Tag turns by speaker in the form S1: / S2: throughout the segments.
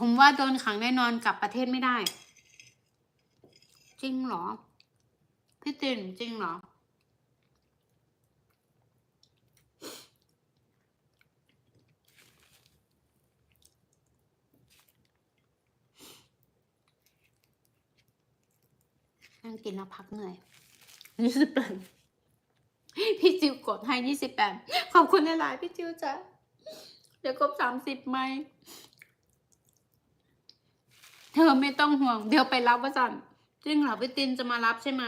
S1: ผมว่าโดนขังแน่นอนกลับประเทศไม่ได้ จริงเหรอ พี่ตินจริงเหรอ นั่งกินแล้วพักเหนื่อยยี่สิบแปดพี่จิวกดให้ยี่สิบแปดขอบคุณหลาย ๆ พี่จิวจ้ะเดี๋ยวครบสามสิบไหม เธอไม่ต้องห่วง เดี๋ยวไปรับว่าจันจริงเหรอพี่ตินจะมารับใช่ไหม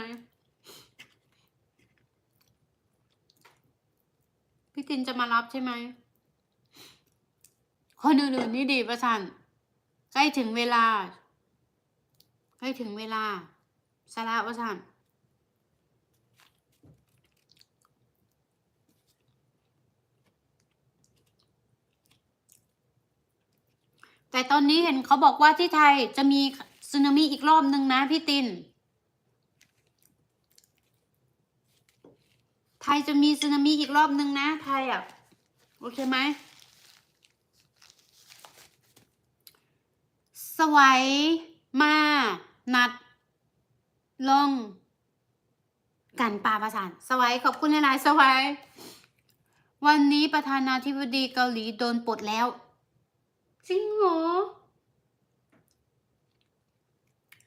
S1: พี่ตินจะมารับใช่ไหมคนอื่นๆนี่ดีประสันใกล้ถึงเวลา ใกล้ถึงเวลาสาระประสัน แต่ตอนนี้เห็นเขาบอกว่าที่ไทยจะมีสึนามิอีกรอบนึงนะพี่ติน ไทยจะมีสึนามิอีกรอบนึงนะ ไทยอะ โอเคไหม สวัยมานัด ลง กันปลาประสาน สวัยขอบคุณหลายๆสวัยวันนี้ประธานาธิบดีเกาหลีโดนปลดแล้ว จริงเหรอ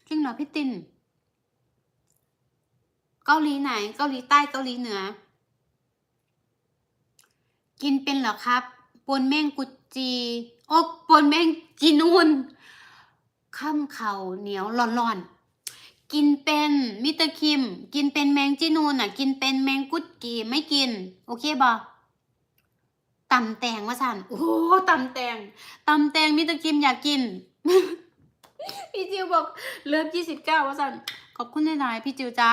S1: จริงเหรอพี่ตินเกาหลีไหน เกาหลีใต้เกาหลีเหนือ กินเป็นเหรอครับปนแมงกุจีโอ้ปนแมงจีนูนข้ามเข่าเหนียวร้อนๆกินเป็นมิสเตอร์คิม กินเป็นแมงจีนูนอะ กินเป็นแมงกุดกีไม่กิน โอเคบอ ตำแตงว่าสันโอ้ตำแตงตำแตงมิตร์คิมอยากกิน พี่จิวบอกเลิฟยี่สิบเก้าว่าสันขอบคุณหลายๆพี่จิวจ้า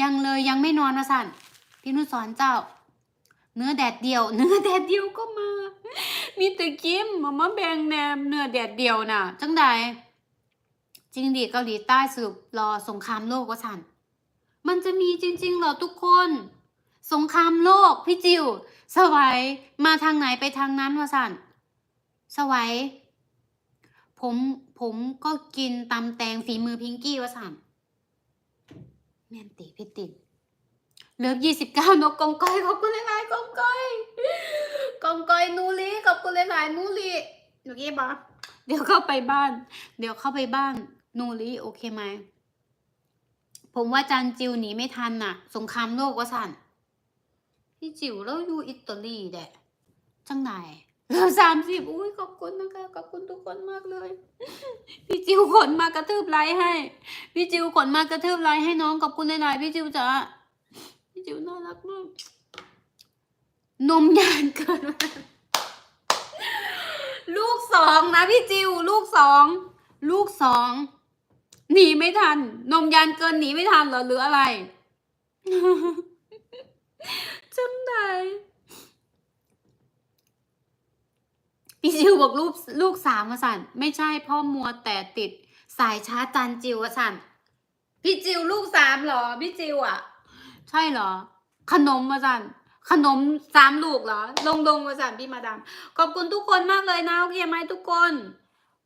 S1: ยังเลยยังไม่นอนว่าสันพี่นุสอนเจ้า เนื้อแดดเดียว เนื้อแดดเดียวก็มามีแต่กิมมามาแบ่งแนมเนื้อแดดเดียวน่ะ จังใดจริงดิเกาหลีใต้สรุปรอสงครามโลกว่าสันมันจะมีจริง ๆ เหรอทุกคน สงครามโลกพี่จิวสวัยมาทางไหนไปทางนั้นว่าสันสวัยผมผมก็กินตำแตงฝีมือพิงกี้ว่าสันแม่นตีพี่ติดเลิฟยี่สิบเก้านกกงก้อยขอบคุณหลายๆกงก้อยกงก้อยนูรีขอบคุณหลายๆนูรีโอเคปะเดี๋ยวเข้าไปบ้าน เดี๋ยวเข้าไปบ้านนูรีโอเคไหมผมว่าจันจิวหนีไม่ทันน่ะ สงครามโลกวะสัน พี่จิวแล้วอยู่อิตาลีแดะจังไหนเราสามสิบอุ้ยขอบคุณนะคะขอบคุณทุกคนมากเลย พี่จิวขนมากระทืบไลค์ให้ พี่จิวขนมากระทืบไลค์ให้น้องขอบคุณหลายๆพี่จิวจ๋าพี่จิ๋วน่ารักมากนมยานเกินมาลูกสองนะพี่จิวลูกสองลูกสองหนีไม่ทัน นมยานเกินหนีไม่ทันเหรอหรืออะไร จังไดพี่จิวบอกลูกลูกสามมาสั่น ไม่ใช่พ่อมัวแต่ติดสายชาร์จจันจิวอะสั่น พี่จิวลูกสามเหรอ พี่จิวอะใช่เหรอ ขนมมาสั่นขนมสามลูกเหรอ ลงลงมาสั่นพี่มาดามขอบคุณทุกคนมากเลยนะ โอเคไหมทุกคน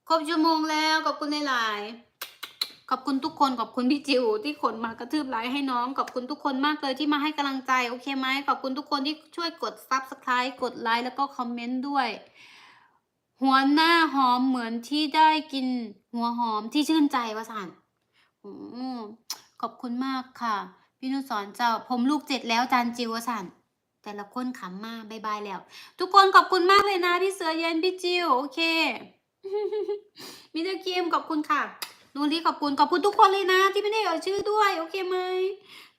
S1: ครบชั่วโมงแล้วขอบคุณหลายๆ ขอบคุณทุกคนขอบคุณพี่จิวที่ขนมากระทืบไลค์ให้น้อง ขอบคุณทุกคนมากเลยที่มาให้กำลังใจโอเคไหมขอบคุณทุกคนที่ช่วยกด subscribe กดไลค์แล้วก็คอมเมนต์ด้วยหัวหน้าหอมเหมือนที่ได้กินหัวหอมที่ชื่นใจวะสันอขอบคุณมากค่ะ พี่นุสรเจ้าผมลูกเจ็ดแล้วจานจิววสันแต่ละคนขำมากบายบายแล้ว ทุกคนขอบคุณมากเลยนะ พี่เสือเย็นพี่จิวโอเคมิเตอร์คิมขอบคุณค่ะ นูรีขอบคุณขอบคุณทุกคนเลยนะ ที่ไม่ได้เอ่ยชื่อด้วย โอเคไหม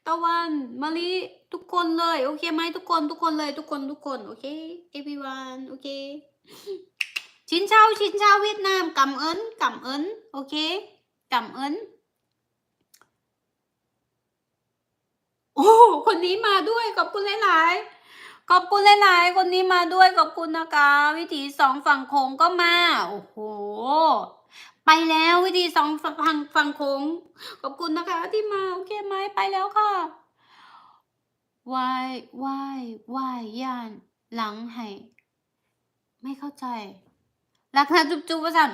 S1: ตะวันมารีทุกคนเลย โอเคไหมทุกคนทุกคนเลย ทุกคนทุกคนโอเค everyone โอเคชินเชาชินเชาเวียดนามกำเอิญกำเอิญโอเคกำเอิญโอ้คนนี้มาด้วยขอบคุณหลายๆขอบคุณหลายๆคนนี้มาด้วยขอบคุณนะคะ วิถีสองฝั่งโขงก็มา โอ้โห ไปแล้ววิธีสองฝั่งฝั่งโค้งขอบคุณนะคะ ที่มาโอเคไหมไปแล้วค่ะวายวายวายย่าน หลังให้ ไม่เข้าใจ รักนะจุ๊บจุ๊บว่าสัน